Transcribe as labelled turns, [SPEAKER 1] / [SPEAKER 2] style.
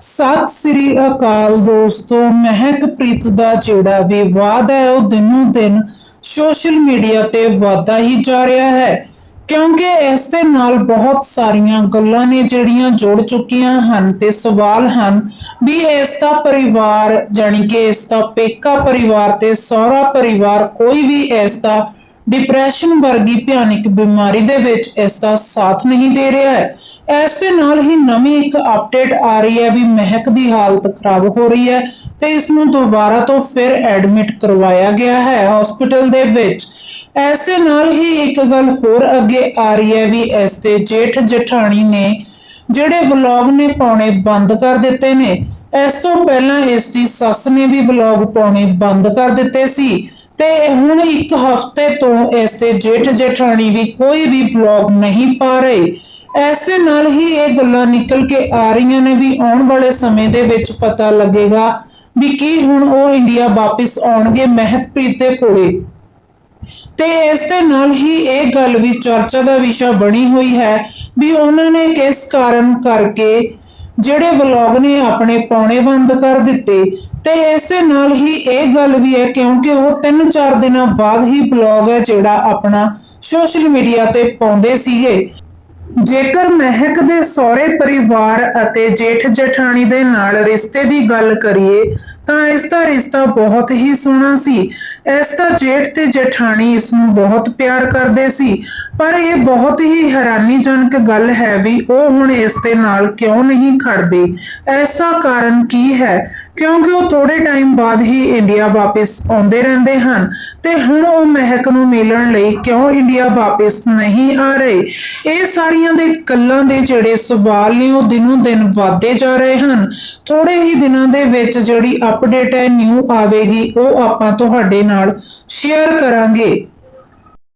[SPEAKER 1] ਸਤਿ ਸ੍ਰੀ ਅਕਾਲ ਦੋਸਤੋ ਮਹਿਕਪ੍ਰੀਤ ਦਾ ਜਿਹੜਾ ਵਿਵਾਦ ਹੈ, ਉਹ ਦਿਨੋਂ ਦਿਨ ਸੋਸ਼ਲ ਮੀਡੀਆ ਤੇ ਵਧਦਾ ਹੀ ਜਾ ਰਿਹਾ ਹੈ। ਕਿਉਂਕਿ ਇਸ ਦੇ ਨਾਲ ਬਹੁਤ ਸਾਰੀਆਂ ਗੱਲਾਂ ਨੇ ਜਿਹੜੀਆਂ ਜੁੜ ਚੁੱਕੀਆਂ ਹਨ ਤੇ ਸਵਾਲ ਹਨ ਵੀ ਇਸ ਦਾ ਪਰਿਵਾਰ, ਜਾਣੀ ਕਿ ਇਸ ਦਾ ਪੇਕਾ ਪਰਿਵਾਰ ਤੇ ਸਹੁਰਾ ਪਰਿਵਾਰ, ਕੋਈ ਵੀ ਇਸ ਦਾ ਡਿਪਰੈਸ਼ਨ ਵਰਗੀ ਭਿਆਨਕ ਬਿਮਾਰੀ ਦੇ ਵਿੱਚ ਇਸ ਦਾ ਸਾਥ ਨਹੀਂ ਦੇ ਰਿਹਾ ਹੈ। ਇਸ ਦੇ ਨਾਲ ਹੀ ਨਵੀਂ ਇੱਕ ਅਪਡੇਟ ਆ ਰਹੀ ਹੈ ਵੀ ਮਹਿਕ ਦੀ ਹਾਲਤ ਖਰਾਬ ਹੋ ਰਹੀ ਹੈ ਤੇ ਇਸ ਨੂੰ ਦੁਬਾਰਾ ਤੋਂ ਫਿਰ ਐਡਮਿਟ ਕਰਵਾਇਆ ਗਿਆ ਹੈ ਹਸਪੀਟਲ ਦੇ ਵਿੱਚ। ਇਸ ਨਾਲ ਹੀ ਇੱਕ ਗੱਲ ਹੋਰ ਅੱਗੇ ਆ ਰਹੀ ਹੈ ਵੀ ਇਸ ਜੇਠ ਜਠਾਣੀ ਨੇ ਜਿਹੜੇ ਵਲੌਗ ਨੇ ਪਾਉਣੇ ਬੰਦ ਕਰ ਦਿੱਤੇ ਨੇ, ਇਸ ਤੋਂ ਪਹਿਲਾਂ ਇਸ ਦੀ ਸੱਸ ਨੇ ਵੀ ਵਲੌਗ ਪਾਉਣੇ ਬੰਦ ਕਰ ਦਿੱਤੇ ਸੀ ਤੇ ਹੁਣ ਇੱਕ ਹਫ਼ਤੇ ਤੋਂ ਐਸੇ ਜੇਠ ਜੇਠਾਣੀ ਵੀ ਕੋਈ ਵੀ ਵਲੌਗ ਨਹੀਂ ਪਾ ਰਹੇ। ਐਸੇ ਨਾਲ ਹੀ ਇਹ ਗੱਲਾਂ ਨਿਕਲ ਕੇ ਆ ਰਹੀਆਂ ਨੇ ਵੀ ਆਉਣ ਵਾਲੇ ਸਮੇਂ ਦੇ ਵਿੱਚ ਪਤਾ ਲੱਗੇਗਾ ਵੀ ਕੀ ਹੁਣ ਉਹ ਇੰਡੀਆ ਵਾਪਸ ਆਉਣਗੇ ਮਹਿਤਪ੍ਰੀਤ ਦੇ ਕੋਲੇ। ਤੇ ਇਸ ਦੇ ਨਾਲ ਹੀ ਇਹ ਗੱਲ ਵੀ ਚਰਚਾ ਦਾ ਵਿਸ਼ਾ ਬਣੀ ਹੋਈ ਹੈ ਵੀ ਉਹਨਾਂ ਨੇ ਕਿਸ ਕਾਰਨ ਕਰਕੇ ਜਿਹੜੇ ਵਲੌਗ ਨੇ ਆਪਣੇ ਪਾਉਣੇ ਬੰਦ ਕਰ ਦਿੱਤੇ। ਤੇ ਇਸੇ ਨਾਲ ਹੀ ਇਹ ਗੱਲ ਵੀ ਹੈ ਕਿਉਂਕਿ ਉਹ 3-4 ਦਿਨਾਂ ਬਾਅਦ ਹੀ ਵਲੌਗ ਹੈ ਜਿਹੜਾ ਆਪਣਾ ਸੋਸ਼ਲ ਮੀਡੀਆ ਤੇ ਪਾਉਂਦੇ ਸੀਗੇ। ਜੇਕਰ ਮਹਿਕ ਦੇ ਸਹੁਰੇ ਪਰਿਵਾਰ ਅਤੇ ਜੇਠ ਜਠਾਣੀ ਦੇ ਨਾਲ ਰਿਸ਼ਤੇ ਦੀ ਗੱਲ ਕਰੀਏ, ਤਾਂ ਇਸ ਦਾ ਰਿਸ਼ਤਾ ਬਹੁਤ ਹੀ ਸੋਹਣਾ ਸੀ। ਇਸ ਦਾ ਜੇਠ ਤੇ ਜਠਾਣੀ ਇਸ ਨੂੰ ਬਹੁਤ ਪਿਆਰ ਕਰਦੇ ਸੀ। ਪਰ ਇਹ ਬਹੁਤ ਹੀ ਹੈਰਾਨੀਜਨਕ ਗੱਲ ਹੈ ਵੀ ਉਹ ਹੁਣ ਇਸ ਦੇ ਨਾਲ ਕਿਉਂ ਨਹੀਂ ਖੜਦੇ? ਐਸਾ ਕਾਰਨ ਕੀ ਹੈ? ਕਿਉਂਕਿ ਉਹ ਥੋੜੇ ਟਾਈਮ ਬਾਅਦ ਹੀ ਇੰਡੀਆ ਵਾਪਸ ਆਉਂਦੇ ਰਹਿੰਦੇ ਹਨ ਤੇ ਹੁਣ ਉਹ ਮਹਿਕ ਨੂੰ ਮਿਲਣ ਲਈ ਕਿਉਂ ਇੰਡੀਆ ਵਾਪਸ ਨਹੀਂ ਆ ਰਹੇ? ਇਹ ਸਾਰੀਆਂ ਦੇ ਕੱਲਾਂ ਦੇ ਜਿਹੜੇ ਸਵਾਲ ਨੇ ਉਹ ਦਿਨੋਂ ਦਿਨ ਵਧਦੇ ਜਾ ਰਹੇ ਹਨ। ਥੋੜੇ ਹੀ ਦਿਨਾਂ ਦੇ ਵਿੱਚ ਜਿਹੜੀ ਅਪਡੇਟ ਹੈ ਨਿਊ ਆਵੇਗੀ, ਉਹ ਆਪਾਂ ਤੁਹਾਡੇ ਨਾਲ ਸ਼ੇਅਰ ਕਰਾਂਗੇ।